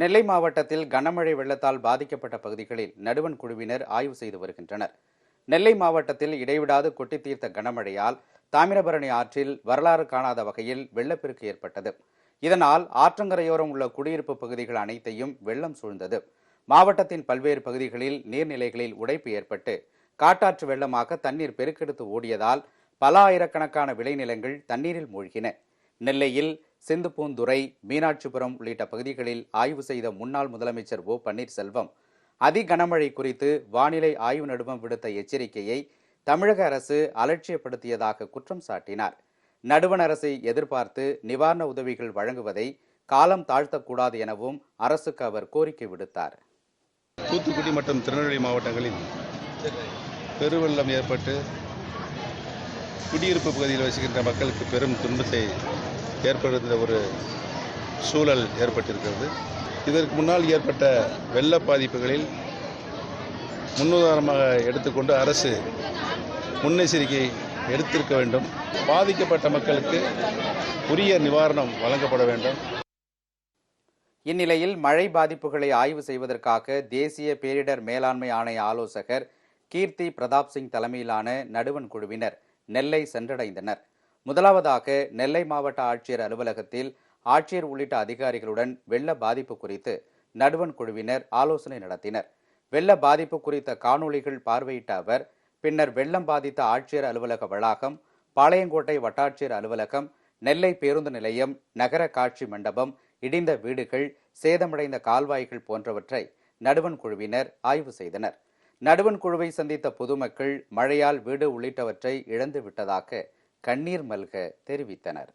நெல்லை மாவட்டத்தில் கனமழை வெள்ளத்தால் பாதிக்கப்பட்ட பகுதிகளில் நடுவன் குழுவினர் ஆய்வு செய்து வருகின்றனர். நெல்லை மாவட்டத்தில் இடைவிடாது கொட்டி தீர்த்த கனமழையால் தாமிரபரணி ஆற்றில் வரலாறு காணாத வகையில் வெள்ளப்பெருக்கு ஏற்பட்டது. இதனால் ஆற்றங்கரையோரம் உள்ள குடியிருப்பு பகுதிகள் அனைத்தையும் வெள்ளம் சூழ்ந்தது. மாவட்டத்தின் பல்வேறு பகுதிகளில் நீர்நிலைகளில் உடைப்பு ஏற்பட்டு காட்டாற்று வெள்ளமாக தண்ணீர் பெருக்கெடுத்து ஓடியதால் பல ஆயிரக்கணக்கான விளைநிலங்கள் தண்ணீரில் மூழ்கின. நெல்லையில் சிந்துப்பூந்துறை மீனாட்சிபுரம் உள்ளிட்ட பகுதிகளில் ஆய்வு செய்த முன்னாள் முதலமைச்சர் ஓ. பன்னீர்செல்வம் அதி கனமழை குறித்து வானிலை ஆய்வு நடுவம் விடுத்த எச்சரிக்கையை தமிழக அரசு அலட்சியப்படுத்தியதாக குற்றம் சாட்டினார். நடுவண் அரசை எதிர்பார்த்து நிவாரண உதவிகள் வழங்குவதை காலம் தாழ்த்தக்கூடாது எனவும் அரசுக்கு அவர் கோரிக்கை விடுத்தார். தூத்துக்குடி மற்றும் திருநெல்வேலி மாவட்டங்களில் பெருவெள்ளம் ஏற்பட்டு குடியிருப்பு பகுதியில் வசிக்கின்ற மக்களுக்கு பெரும் துன்பத்தை ஏற்படுத்த ஒரு சூழல் ஏற்பட்டிருக்கிறது. இதற்கு முன்னால் ஏற்பட்ட வெள்ள பாதிப்புகளில் முன்னுதாரணமாக எடுத்துக்கொண்டு அரசு முன்னெச்சரிக்கை எடுத்திருக்க வேண்டும். பாதிக்கப்பட்ட மக்களுக்கு உரிய நிவாரணம் வழங்கப்பட வேண்டும். இந்நிலையில் மழை பாதிப்புகளை ஆய்வு செய்வதற்காக தேசிய பேரிடர் மேலாண்மை ஆணைய ஆலோசகர் கீர்த்தி பிரதாப் சிங் தலைமையிலான நடுவன் குழுவினர் நெல்லை சென்றடைந்தனர். முதலாவதாக நெல்லை மாவட்ட ஆட்சியர் அலுவலகத்தில் ஆட்சியர் உள்ளிட்ட அதிகாரிகளுடன் வெள்ள பாதிப்பு குறித்து நடுவன் குழுவினர் ஆலோசனை நடத்தினர். வெள்ள பாதிப்பு குறித்த காணொளிகள் பார்வையிட்ட அவர் பின்னர் வெள்ளம் பாதித்த ஆட்சியர் அலுவலக வளாகம் பாளையங்கோட்டை வட்டாட்சியர் அலுவலகம் நெல்லை பேருந்து நிலையம் நகர காட்சி மண்டபம் இடிந்த வீடுகள் சேதமடைந்த கால்வாய்கள் போன்றவற்றை நடுவன் குழுவினர் ஆய்வு செய்தனர். நடுவன் குழுவை சந்தித்த பொதுமக்கள் மழையால் வீடு உள்ளிட்டவற்றை இழந்து விட்டதாக கண்ணீர் மல்க தெரிவித்தனர்.